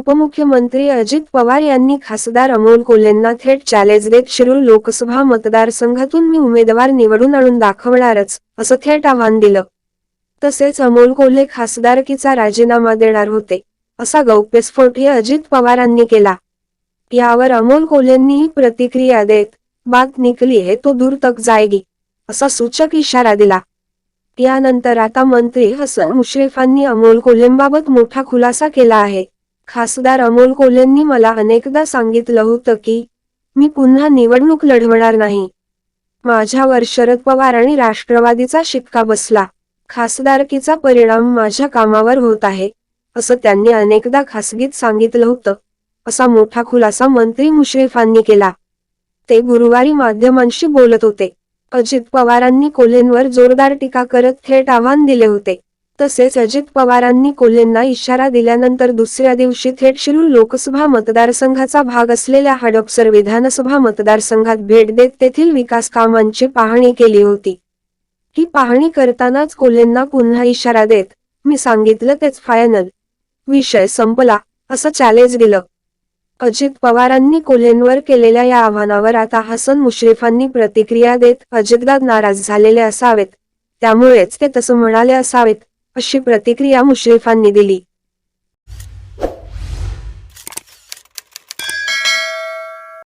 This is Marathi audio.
उपमुख्यमंत्री अजित पवार यांनी खासदार अमोल कोल्हेंना थेट चॅलेंज देत शिरूर लोकसभा मतदारसंघातून मी उमेदवार निवडून आणून दाखवणारच असं थेट आव्हान दिलं. तसेच अमोल कोल्हे खासदारकीचा राजीनामा देणार होते असा गौप्यस्फोटही अजित पवारांनी केला. यावर अमोल कोल्हेंनीही प्रतिक्रिया देत बात निकली हे तो दूर तक जाएगी असा सूचक इशारा दिला. यानंतर आता मंत्री हसन मुश्रीफांनी अमोल कोल्हेंबाबत मोठा खुलासा केला आहे. खासदार अमोल कोल्हेंनी मला अनेकदा सांगितलं होतं की मी पुन्हा निवडणूक लढवणार नाही. माझ्यावर शरद पवार आणि राष्ट्रवादीचा शिक्का बसला. खासदारकीचा परिणाम माझ्या कामावर होत आहे असं त्यांनी अनेकदा खासगीत सांगितलं होतं असा मोठा खुलासा मंत्री मुश्रीफांनी केला. ते गुरुवारी माध्यमांशी बोलत होते. अजित पवारांनी कोल्हेंवर जोरदार टीका करत थेट आव्हान दिले होते. तसेच अजित पवारांनी कोल्हेंना इशारा दिल्यानंतर दुसऱ्या दिवशी थेट शिरूर लोकसभा मतदारसंघाचा भाग असलेल्या हडपसर विधानसभा मतदारसंघात भेट देत तेथील विकास कामांची पाहणी केली होती. ही पाहणी करतानाच कोल्हेंना पुन्हा इशारा देत मी सांगितलं तेच फायनल विषय संपला असं चॅलेंज दिलं. अजित पवारांनी कोल्हेंवर केलेल्या या आव्हानावर आता हसन मुश्रीफांनी प्रतिक्रिया देत अजितदाद नाराज झालेले असावेत. त्यामुळेच ते तसं म्हणाले असावेत. अशी प्रतिक्रिया मुश्रीफांनी दिली.